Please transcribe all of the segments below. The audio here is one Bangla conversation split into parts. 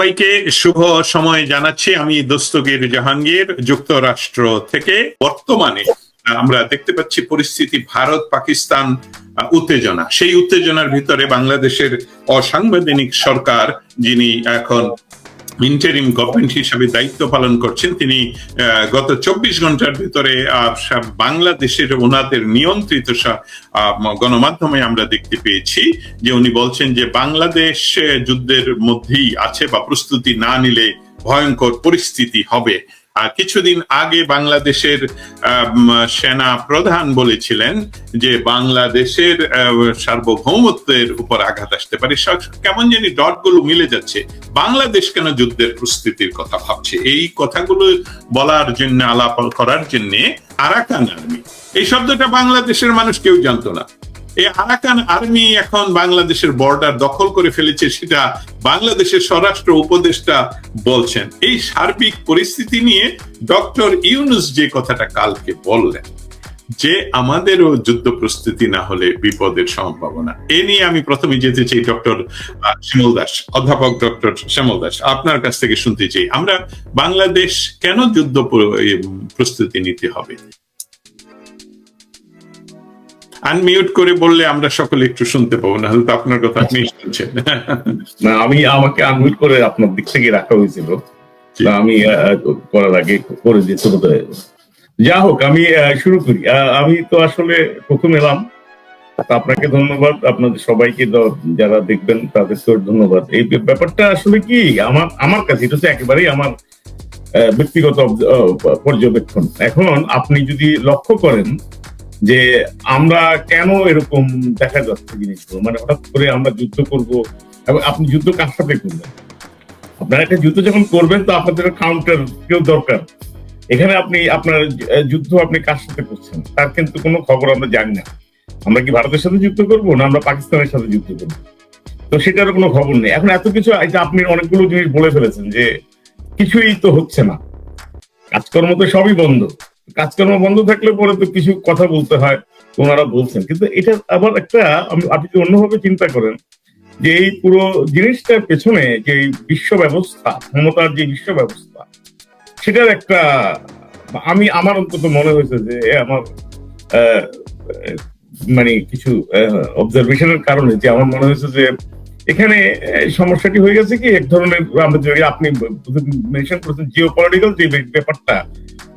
সবাইকে শুভ সময় জানাচ্ছি। আমি দস্তগীর জাহাঙ্গীর, যুক্তরাষ্ট্র থেকে। বর্তমানে আমরা দেখতে পাচ্ছি পরিস্থিতি ভারত, পাকিস্তান উত্তেজনা। সেই উত্তেজনার ভিতরে বাংলাদেশের অসাংবিধানিক সরকার যিনি এখন ইন্টারিম গভর্নমেন্ট হিসাবে দায়িত্ব পালন করছেন। তিনি গত চব্বিশ ঘণ্টার ভিতরে বাংলাদেশের ওনাদের নিয়ন্ত্রিত গণমাধ্যমে আমরা দেখতে পেয়েছি যে উনি বলছেন যে বাংলাদেশ যুদ্ধের মধ্যেই আছে বা প্রস্তুতি না নিলে ভয়ঙ্কর পরিস্থিতি হবে। কিছুদিন আগে বাংলাদেশের সেনা প্রধান বলেছিলেন যে বাংলাদেশের সার্বভৌমত্বের উপর আঘাত আসতে পারে। কেমন জানি ডটগুলো মিলে যাচ্ছে। বাংলাদেশ কেন যুদ্ধের প্রস্তুতির কথা ভাবছে? এই কথাগুলো বলার জন্য, আলাপ করার জন্য আরাকান আর্মি। এই শব্দটা বাংলাদেশের মানুষ কেউ জানতো না। এই আরাকান আর্মি এখন বাংলাদেশের বর্ডার দখল করে ফেলেছে সেটা বাংলাদেশের স্বরাষ্ট্র উপদেষ্টা বলছেন। এই সার্বিক পরিস্থিতি নিয়ে ডক্টর ইউনুস যে কথাটা কালকে বললেন, যে আমাদেরও যুদ্ধ প্রস্তুতি না হলে বিপদের সম্ভাবনা। এ নিয়ে আমি প্রথমে যেতে চাই ডক্টর শ্যামল দাস, অধ্যাপক ডক্টর শ্যামল দাস, আপনার কাছ থেকে শুনতে চাই। আমরা বাংলাদেশ কেন যুদ্ধ প্রস্তুতি নিতে হবে? আনমিউট করে বললে আমরা সকলে একটু শুনতে পাবো না হলে তো আপনার কথা আপনি শুনছেন। না আমি আমাকে আনমিউট করে আপনার দিক থেকে রাখা হয়েছিল। আমি করার আগে করে দিয়েছি বোধ হয়। যা হোক আমি শুরু করি। আমি তো আসলে প্রথম এলাম। আপনাকে ধন্যবাদ। আপনাদের সবাইকে যারা দেখবেন তাদেরকেও ধন্যবাদ। এই ব্যাপারটা আসলে কি? আমার আমার কাছে এটা তো একেবারেই আমার ব্যক্তিগত পর্যবেক্ষণ। এখন আপনি যদি লক্ষ্য করেন যে আমরা কেন এরকম দেখা যাচ্ছে জিনিসগুলো? মানে হঠাৎ করে আমরা যুদ্ধ করব এবং আপনি যুদ্ধ কার সাথে করবেন আপনারা একটা যুদ্ধ যখন করবেন তো আপনাদের কাউন্টার কেউ দরকার। এখানে আপনি, আপনার যুদ্ধ আপনি কার সাথে করছেন? তার কিন্তু কোনো খবর আমরা জানি না। আমরা কি ভারতের সাথে যুদ্ধ করব না আমরা পাকিস্তানের সাথে যুদ্ধ করব? তো সেটারও কোনো খবর নেই। এখন এত কিছু আপনি অনেকগুলো জিনিস বলে ফেলেছেন যে কিছুই তো হচ্ছে না। কাজকর্ম তো সবই বন্ধ। কাজকর্ম বন্ধ থাকলে পরে তো কিছু কথা বলতে হয়, ওনারা বলছেন। কিন্তু এটা আবার একটা আপনি যদি অন্যভাবে চিন্তা করেন, যে এই পুরো জিনিসটার পেছনে যে বিশ্ব ব্যবস্থা ক্ষমতার যে বিশ্ব ব্যবস্থা সেটার একটা, আমি, আমার অন্তত মনে হয়েছে যে আমার মানে কিছু অবজারভেশনের কারণে যে আমার মনে হয়েছে যে এখানে সমস্যাটি হয়ে গেছে কি, এক ধরনের, আপনি মেনশন করেছেন জিও পলিটিক্যাল যে ব্যাপারটা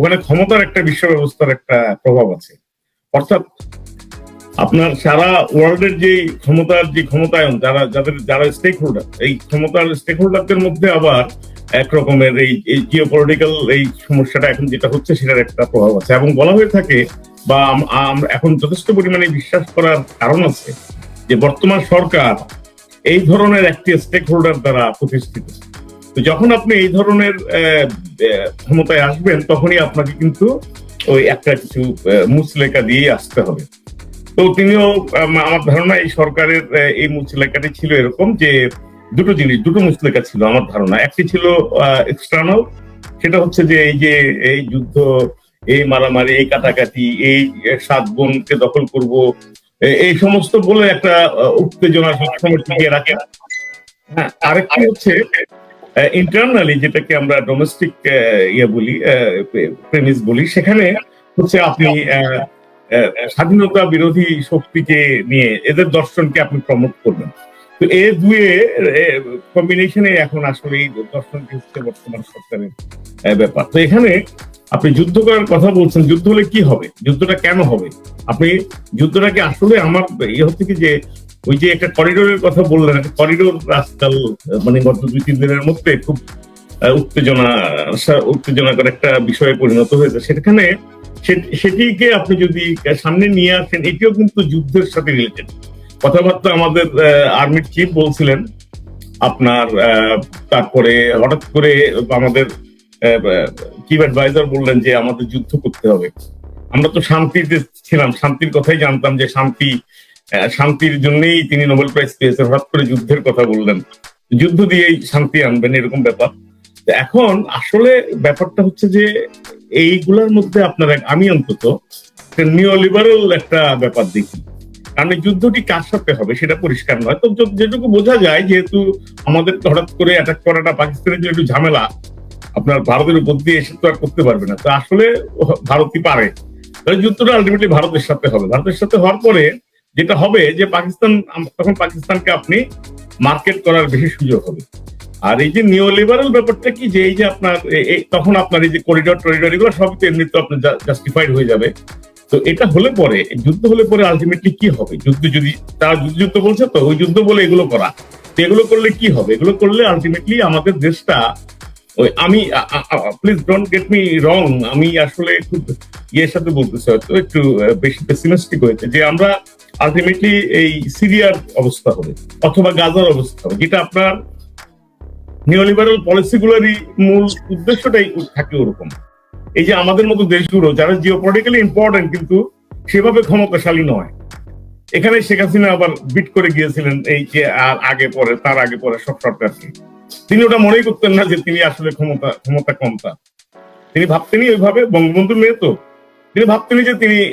ওখানে ক্ষমতার একটা বিশ্ব ব্যবস্থার একটা প্রভাব আছে। অর্থাৎ আপনার সারা ওয়ার্ল্ডের যে ক্ষমতার যে ক্ষমতায়ন, যারা, যাদের, যারা স্টেক হোল্ডার এই ক্ষমতার স্টেক হোল্ডারদের মধ্যে আবার এক রকমের এই জিও পলিটিক্যাল এই সমস্যাটা এখন যেটা হচ্ছে সেটার একটা প্রভাব আছে। এবং বলা হয়ে থাকে বা এখন যথেষ্ট পরিমাণে বিশ্বাস করার কারণ আছে যে বর্তমান সরকার এই ধরনের একটি স্টেক হোল্ডার দ্বারা প্রতিষ্ঠিত। তো যখন আপনি এই ধরনের ক্ষমতায় আসবেন, তখনই আপনাকে কিন্তু ওই একটা কিছু মুচলেখা দিয়ে আসতে হবে। তো তিনিও আমার ধারণা এই সরকারের এই মুচলেখাটি ছিল এরকম যে দুটো জিনিস, দুটো মুচলেখা ছিল আমার ধারণা। একটি ছিল এক্সটার্নাল সেটা হচ্ছে যে এই যে এই যুদ্ধ, এই মারামারি, এই কাটাকাটি, এই সাত বোনকে দখল করব এই সমস্ত বলে একটা উত্তেজনা সবসময় টিকিয়ে রাখে। হ্যাঁ আরেকটি হচ্ছে ইন্টারনালি যেটাকে আমরা ডোমেস্টিক ইয়ে বলি প্রেমিস বলি, সেখানে হচ্ছে আপনি স্বাধীনতা বিরোধী শক্তিকে নিয়ে এদের দর্শনকে আপনি প্রমোট করবেন। তো এ দুয়ে কম্বিনেশনে এখন আসলে এই দর্শনটি হচ্ছে বর্তমান সরকারের ব্যাপার। তো এখানে আপনি যুদ্ধ করার কথা বলছেন, যুদ্ধ হলে কি হবে? যুদ্ধটা কেন হবে? আপনি যুদ্ধটাকে আসলে আমার ইয়ে হচ্ছে কি যে ওই যে একটা করিডোরের কথা বললেন, একটা করিডোর আজকাল মানে গত দুই, তিন দিনের মধ্যে খুব উত্তেজনা উত্তেজনাকর একটা বিষয়ে পরিণত হয়েছে। সেখানে সেটিকে আপনি যদি সামনে নিয়ে আসেন, এটিও কিন্তু যুদ্ধের সাথে রিলেটেড কথাবার্তা আমাদের আর্মির চিফ বলছিলেন, আপনার তারপরে হঠাৎ করে আমাদের চিফ অ্যাডভাইজার বললেন যে আমাদের যুদ্ধ করতে হবে। আমরা তো শান্তিতে ছিলাম, শান্তির কথাই জানতাম যে শান্তি শান্তির জন্যই তিনি নোবেল প্রাইজ পেয়েছেন। হঠাৎ করে যুদ্ধের কথা বললেন। যুদ্ধ দিয়েই শান্তি আনবেন এরকম ব্যাপার। এখন আসলে ব্যাপারটা হচ্ছে যে, এইগুলোর মধ্যে আপনার, আমি অন্তত নিও একটা ব্যাপার দেখি। কারণ যুদ্ধটি কার সাথে হবে সেটা পরিষ্কার নয়। তো যেটুকু বোঝা যায়, যেহেতু আমাদের হঠাৎ করে অ্যাটাক করাটা পাকিস্তানের জন্য একটু ঝামেলা, আপনার ভারতের উপর দিয়ে এসে তো আর করতে পারবে না। তো আসলে ভারতই পারে। যুদ্ধটা আলটিমেটলি ভারতের সাথে হবে। ভারতের সাথে হওয়ার পরে যেটা হবে যে পাকিস্তান তখন পাকিস্তানকে আপনি মার্কেট করার বেশি সুযোগ হবে। আর এই যে নিও লিবারাল ব্যাপারটা কি, যে এই যে আপনার তখন আপনার এই যে করিডোর টরিডোর, এগুলো সবই তো এমনিতে আপনার জাস্টিফাইড হয়ে যাবে। তো এটা হলে পরে, যুদ্ধ হলে পরে আলটিমেটলি কি হবে? যুদ্ধ যদি তারা যুদ্ধ যুদ্ধ বলছে, তো ওই যুদ্ধ বলে এগুলো করা। তো এগুলো করলে কি হবে? এগুলো করলে আলটিমেটলি আমাদের দেশটা, ওই আমি please don't get me wrong আমি আসলে খুব ইয়ের সাথে বলতেছি, হয়তো একটু বেশি পেসিমিস্টিক হয়েছে, যে আমরা আলটিমেটলি এই সিরিয়ার অবস্থা হবে, অথবা গাজার অবস্থা হবে, যেটা আপনার নিওলিবারাল পলিসিগুলোরই মূল উদ্দেশ্যটাই থাকে ওরকম। এই যে আমাদের মতো দেশগুলো, যারা জিওপলিটিক্যালি ইম্পর্টেন্ট কিন্তু সেভাবে ক্ষমতাশালী নয়। এখানে শেখ হাসিনা আবার বিট করে গিয়েছিলেন এই যে আর আগে পরে, তার আগে পরে সব সরকারকে তিনি ওটা মনেই করতেন না যে তিনি আসলে ক্ষমতা ক্ষমতা কম তার। তিনি ভাবতেনই ওইভাবে, বঙ্গবন্ধুর মেয়ে তো। তিনি ভাবতেনই যে তিনি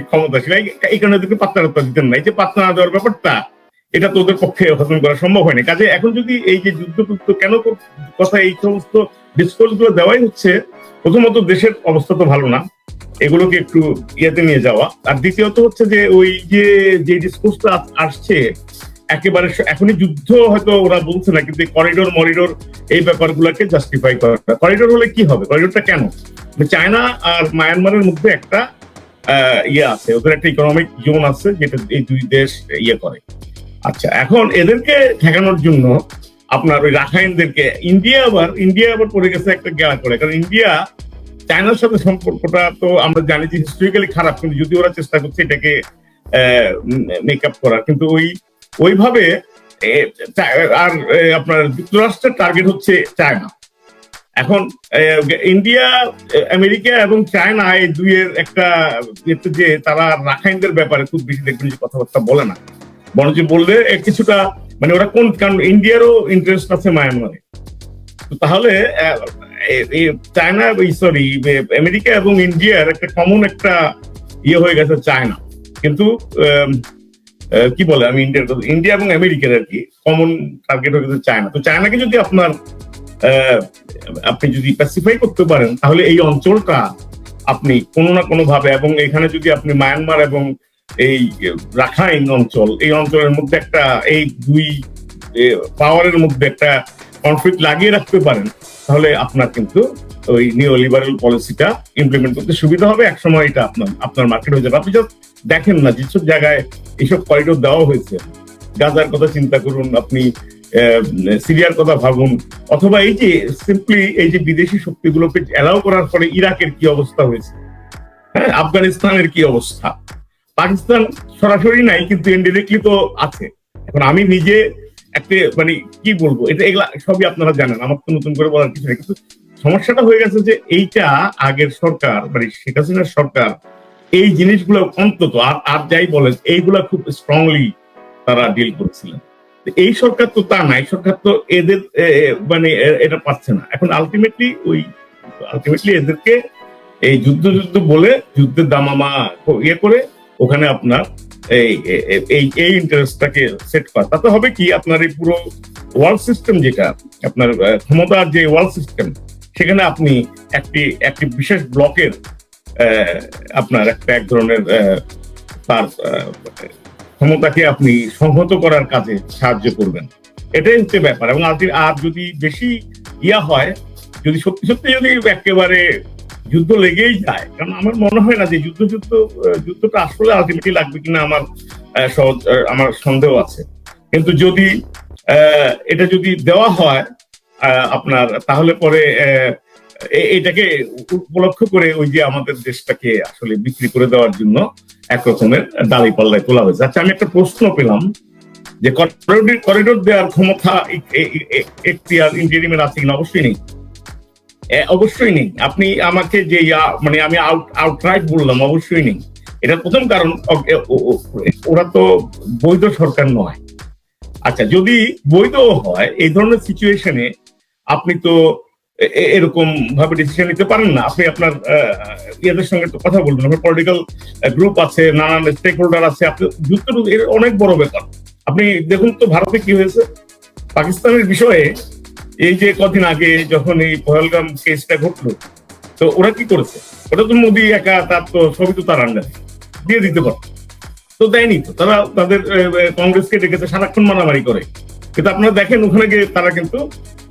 ক্ষমতাশীল। এই- কারণে তাদেরকে পাত্তা দিতেন না। এই যে পাত্তা না দেওয়ার ব্যাপারটা, এটা তো ওদের পক্ষে হজম করা সম্ভব হয়নি। কাজে এখন যদি এই যে যুদ্ধ টুদ্ধ কেন কথা এই সমস্ত ডিসকোর্সগুলো দেওয়াই হচ্ছে, প্রথমত দেশের অবস্থা তো ভালো না। এগুলোকে একটু ইয়েতে নিয়ে যাওয়া। আর দ্বিতীয়ত হচ্ছে যে ওই যে যে ডিসকোর্সটা আসছে একেবারে এখনই যুদ্ধ হয়তো ওরা বলছে না, কিন্তু করিডোর মরিডোর এই ব্যাপারগুলোকে জাস্টিফাই করা করিডোর হলে কি হবে? করিডোরটা কেন? মানে চায়না আর মায়ানমারের মধ্যে একটা ইয়ে আছে, ওদের একটা ইকোনমিক জোন আছে, যেটা এই দুই দেশ ইয়ে করে। আচ্ছা এখন এদেরকে ঠেকানোর জন্য আপনার ওই রাখাইনদেরকে, ইন্ডিয়া আবার ইন্ডিয়া আবার পড়ে গেছে একটা গেলা করে, কারণ ইন্ডিয়া চায়নার সাথে সম্পর্কটা তো আমরা জানি যে হিস্টোরিক্যালি খারাপ, কিন্তু যদি ওরা চেষ্টা করছে এটাকে মেক আপ করার, কিন্তু ওই ওইভাবে আর আপনার যুক্তরাষ্ট্রের টার্গেট হচ্ছে চায়না এখন ইন্ডিয়া আমেরিকা এবং চায়না এই দুইয়ের একটা যে তারা রাখাইনদের ব্যাপারে খুব বেশি দেখবেন যে কথাবার্তা বলে না। বরঞ্চ বললে কিছুটা মানে ওরা কোন, কারণ ইন্ডিয়ারও ইন্টারেস্ট আছে মায়ানমারে তাহলে চায়না সরি আমেরিকা এবং ইন্ডিয়ার একটা কমন একটা ইয়ে হয়ে গেছে চায়না কিন্তু কি বলে, আমি ইন্ডিয়ার ইন্ডিয়া এবং আমেরিকার আর কি কমন টার্গেট হয়ে চায়না তো চায়নাকে যদি আপনার আপনি যদি প্যাসিফাই করতে পারেন, তাহলে এই অঞ্চলটা আপনি কোনো না কোনো ভাবে এবং এখানে যদি আপনি মায়ানমার এবং এই রাখাইন অঞ্চল, এই অঞ্চলের মধ্যে একটা, এই দুই পাওয়ারের মধ্যে একটা কনফ্লিক্ট লাগিয়ে রাখতে পারেন, তাহলে আপনার কিন্তু ওই নিও লিবারাল পলিসিটা ইমপ্লিমেন্ট করতে সুবিধা হবে। একসময় এটা আপনার আপনার মার্কেট হয়ে যাবে। আপনি জাস্ট দেখেন না, যেসব জায়গায় এইসব করিডোর দেওয়া হয়েছে, গাজার কথা চিন্তা করুন, আপনি সিরিয়ার কথা ভাবুন, অথবা এই যে সিম্পলি এই যে বিদেশি শক্তিগুলোকে অ্যালাউ করার পরে ইরাকের কি অবস্থা হয়েছে? হ্যাঁ আফগানিস্তানের কি অবস্থা? পাকিস্তান সরাসরি নাই, কিন্তু ইনডিরেক্টলি তো আছে। এখন আমি নিজে একটা মানে কি বলব, এটা এগুলা সবই আপনারা জানেন, আমার তো নতুন করে বলার কিছু নেই। কিন্তু সমস্যাটা হয়ে গেছে যে এইটা আগের সরকার মানে শেখ হাসিনার সরকার এই জিনিসগুলো অন্তত, আর আর যাই বলেন, এইগুলা খুব স্ট্রংলি তারা ডিল করেছিলেন। এই সরকার তো তা নাই সরকার তো এদের মানে এটা পাচ্ছে না। এখন আলটিমেটলি ওই আলটিমেটলি এদেরকে এই যুদ্ধ যুদ্ধ বলে যুদ্ধের দামামা ইয়ে করে ওখানে আপনার এই এই এই ইন্টারেস্টটাকে সেট করা। তাতে হবে কি, আপনার এই পুরো ওয়ার্ল্ড সিস্টেম যেটা, আপনার ক্ষমতার যে ওয়ার্ল্ড সিস্টেম সেখানে আপনি একটি একটি বিশেষ ব্লকের আপনার একটা এক ধরনের তার ক্ষমতাকে আপনি সংহত করার কাজে সাহায্য করবেন। এটাই হচ্ছে ব্যাপার। এবং আর যদি বেশি ইয়া হয়, যদি সত্যি সত্যি যদি একেবারে যুদ্ধ লেগেই যায়, কারণ আমার মনে হয় না যে যুদ্ধ যুদ্ধ যুদ্ধটা আসলে আলটিমেটলি লাগবে কিনা আমার আমার সন্দেহ আছে। কিন্তু যদি এটা যদি দেওয়া হয় আপনার, তাহলে পরে এটাকে উপলক্ষ করে ওই যে আমাদের দেশটাকে আসলে বিক্রি করে দেওয়ার জন্য এক রকমের পাল্লায় তোলা হয়েছে। আচ্ছা আমি একটা প্রশ্ন পেলাম যে করিডোর করিডোর দেওয়ার ক্ষমতা এখতিয়ার ইন্টারিমের আছে কিনা? অবশ্যই নেই। অবশ্যই নেই। আপনি আমাকে যে মানে আমি আউট আউটরাইট বললাম, অবশ্যই নেই। এটা প্রথম কারণ ওরা তো বৈধ সরকার নয়। আচ্ছা যদি বৈধ হয়, এই ধরনের সিচুয়েশনে আপনি তো এরকম ভাবে ডিসিশন নিতে পারেন না। আপনি আপনার ইয়েদের সঙ্গে তো কথা বলবেন আপনার পলিটিক্যাল গ্রুপ আছে, নানান স্টেক হোল্ডার আছে, আপনি যুদ্ধ এর অনেক বড় ব্যাপার। আপনি দেখুন তো ভারতে কি হয়েছে। পাকিস্তানের বিষয়ে এই যে কদিন আগে যখন এই পহলগাম কেসটা ঘটলো, তো ওরা কি করেছে? ওটা তো মোদি একা, তার তো সবই তো তার আন্ডারে দিয়ে দিতে পারত। তো দেয়নি তো। তারা তাদের কংগ্রেসকে ডেকেছে, সারাক্ষণ মারামারি করে। কিন্তু আপনারা দেখেন ওখানে গিয়ে তারা কিন্তু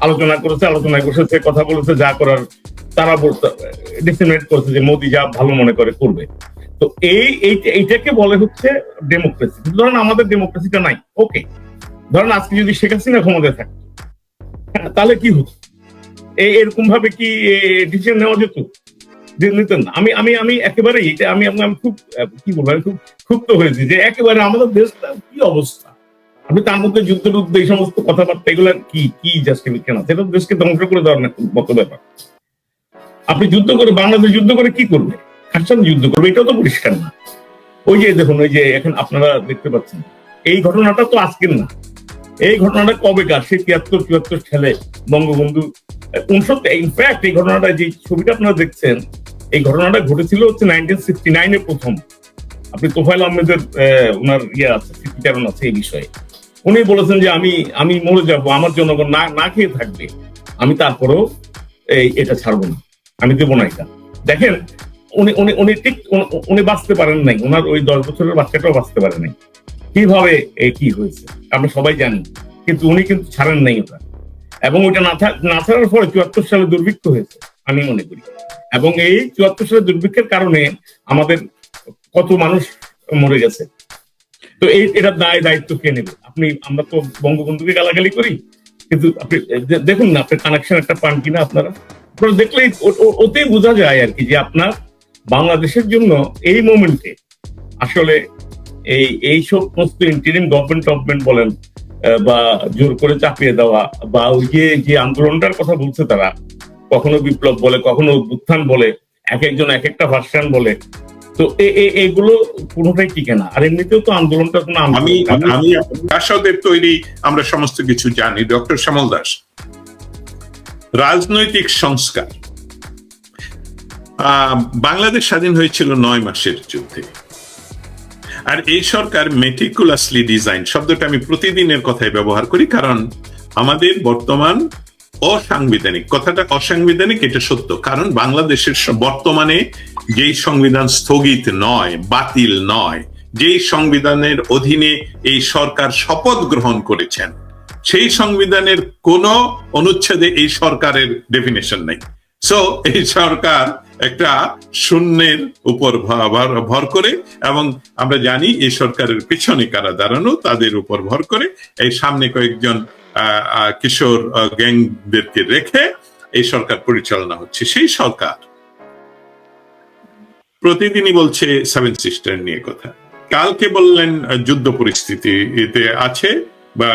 আলোচনা করেছে আলোচনায় বসেছে কথা বলেছে যা করার তারা ডিসিমিনেট করেছে যে মোদি যা ভালো মনে করে করবে। তো এই এই- এইটাকে বলে হচ্ছে ডেমোক্রেসি ধরেন আমাদের ডেমোক্রেসিটা নাই ওকে ধরেন আজকে যদি শেখ হাসিনা ক্ষমতায় থাকতো হ্যাঁ, তাহলে কি হতো? এরকম ভাবে কি ডিসিশন নেওয়া যেত? নিতেন। আমি আমি আমি একেবারে এটা আমি আমি আমি খুব কি বলব আমি খুব ক্ষুব্ধ হয়েছি যে একেবারে আমাদের দেশটা কি অবস্থা? আপনি তার মধ্যে যুদ্ধ টুদ্ধ এই সমস্ত কথাবার্তা এগুলো কি? কি জাস্টিফিকেশন আছে এটা দেশকে ধ্বংস করে দেওয়ার মতো ব্যাপার। আপনি যুদ্ধ করে বাংলাদেশ যুদ্ধ করে কি করবে? কার সাথে যুদ্ধ করবে এটাও তো পরিষ্কার না। ওই যে দেখুন ওই যে এখন আপনারা দেখতে পাচ্ছেন এই ঘটনাটা তো আজকের না। এই ঘটনাটা কবেকার সেই তিয়াত্তর চুয়াত্তর সালে বঙ্গবন্ধু ইনফ্যাক্ট এই ঘটনাটা যে ছবিটা আপনারা দেখছেন এই ঘটনাটা ঘটেছিল হচ্ছে নাইনটিন সিক্সটি নাইনে প্রথম। আপনি তোফাইল আহমেদের আহ, ওনার ইয়ে আছে স্মৃতিচারণ আছে এই বিষয়ে। উনি বলেছেন যে আমি আমি মরে যাব, আমার জনগণ না না খেয়ে থাকবে, আমি তারপরেও এই এটা ছাড়বো না, আমি দেবো না এটা। দেখেন, উনি উনি উনি ঠিক, উনি- বাঁচতে পারেন নাই, ওনার ওই দশ বছরের বাচ্চাটাও বাঁচতে পারে নাই। কীভাবে কি হয়েছে, আমরা সবাই জানি, কিন্তু উনি কিন্তু ছাড়েন নাই ওটা। এবং ওইটা না ছাড়ার পরে চুয়াত্তর সালে দুর্ভিক্ষ হয়েছে, আমি মনে করি। এবং এই চুয়াত্তর সালে দুর্ভিক্ষের কারণে আমাদের কত মানুষ মরে গেছে। তো এই এটার দায় দায়িত্ব কে নেবে? আপনি, আমরা তো বঙ্গবন্ধুকে গালাগালি করি, কিন্তু আপনি দেখুন না, আপনার কানেকশন একটা পান কিনা আপনারা। আপনারা দেখলেই ওতেই বোঝা যায় আর কি যে আপনার বাংলাদেশের জন্য এই মোমেন্টে আসলে এই এই সমস্ত ইন্টারিম গভর্নমেন্ট টভমেন্ট বলেন বা জোর করে চাপিয়ে দেওয়া, বা ওই যে যে আন্দোলনটার কথা বলছে তারা, কখনো বিপ্লব বলে, কখনো উত্থান বলে, এক একজন এক একটা ভার্সন বলে তো এগুলো টিকে না। আর এমনিতেও তো আন্দোলনটা কোনো আমি আমি দাসদের তৈরি আমরা সমস্ত কিছু জানি। ডক্টর শ্যামল দাস রাজনৈতিক সংস্কার। বাংলাদেশ স্বাধীন হয়েছিল নয় মাসের যুদ্ধে। আর এই সরকার মেটিকুলাসলি ডিজাইন শব্দটা আমি প্রতিদিনের কথায় ব্যবহার করি কারণ আমাদের বর্তমান অসাংবিধানিক কথাটা অসাংবিধানিক এটা সত্য। কারণ বাংলাদেশের বর্তমানে যেই সংবিধান স্থগিত নয়, বাতিল নয়, যেই সংবিধানের অধীনে এই সরকার শপথ গ্রহণ করেছেন, সেই সংবিধানের কোন অনুচ্ছেদে এই সরকারের ডেফিনেশন নেই। সো এই সরকার একটা শূন্যের উপর ভর- করে এবং আমরা জানি এই সরকারের পিছনে কারা দাঁড়ানো, তাদের উপর ভর করে এই সামনে কয়েকজন কিশোর গ্যাংদেরকে রেখে এই সরকার পরিচালনা হচ্ছে। সেই সরকার প্রতিদিনই বলছে সেভেন সিস্টার নিয়ে কথা। কালকে বললেন যুদ্ধ পরিস্থিতিতে আছে বা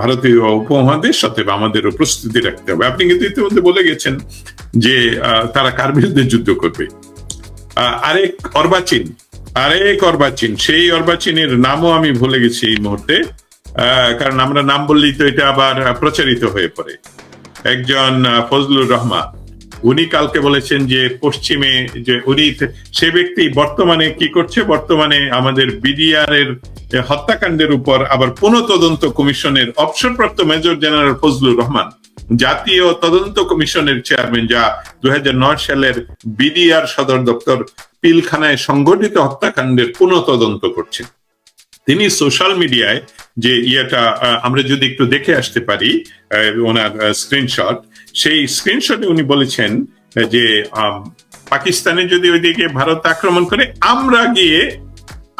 ভারতীয় উপমহাদেশ অথবা আমাদেরও প্রস্তুতি রাখতে হবে। আপনি কিন্তু ইতিমধ্যে বলে গেছেন যে তারা কার বিরুদ্ধে যুদ্ধ করবে। আরেক অর্বাচীন আরেক অর্বাচীন, সেই অর্বাচীনের নামও আমি ভুলে গেছি এই মুহূর্তে কারণ আমরা নাম বললেই তো এটা আবার প্রচারিত হয়ে পড়ে। একজন ফজলুর রহমান উনি কালকে বলেছেন যে পশ্চিমে যে উনি সে ব্যক্তি বর্তমানে কি করছে? বর্তমানে আমাদের বিডিআর এর হত্যাকাণ্ডের উপর আবার পুনঃ তদন্ত কমিশনের অবসরপ্রাপ্ত মেজর জেনারেল ফজলুর রহমান, জাতীয় তদন্ত কমিশনের চেয়ারম্যান যা দু হাজার নয় সালের বিডিআর সদর দপ্তর পিলখানায় সংগঠিত হত্যাকাণ্ডের পুনঃ তদন্ত করছেন। তিনি সোশ্যাল মিডিয়ায় যে ইয়েটা আমরা যদি একটু দেখে আসতে পারি ওনার স্ক্রিনশট সেই স্ক্রিনশটে উনি বলেছেন যে পাকিস্তানে যদি ওইদিকে ভারত আক্রমণ করে, আমরা গিয়ে,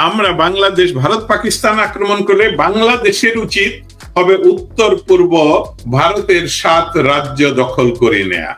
আমরা বাংলাদেশ, ভারত পাকিস্তান আক্রমণ করলে বাংলাদেশের উচিত হবে উত্তর পূর্ব ভারতের সাত রাজ্য দখল করে নেয়া।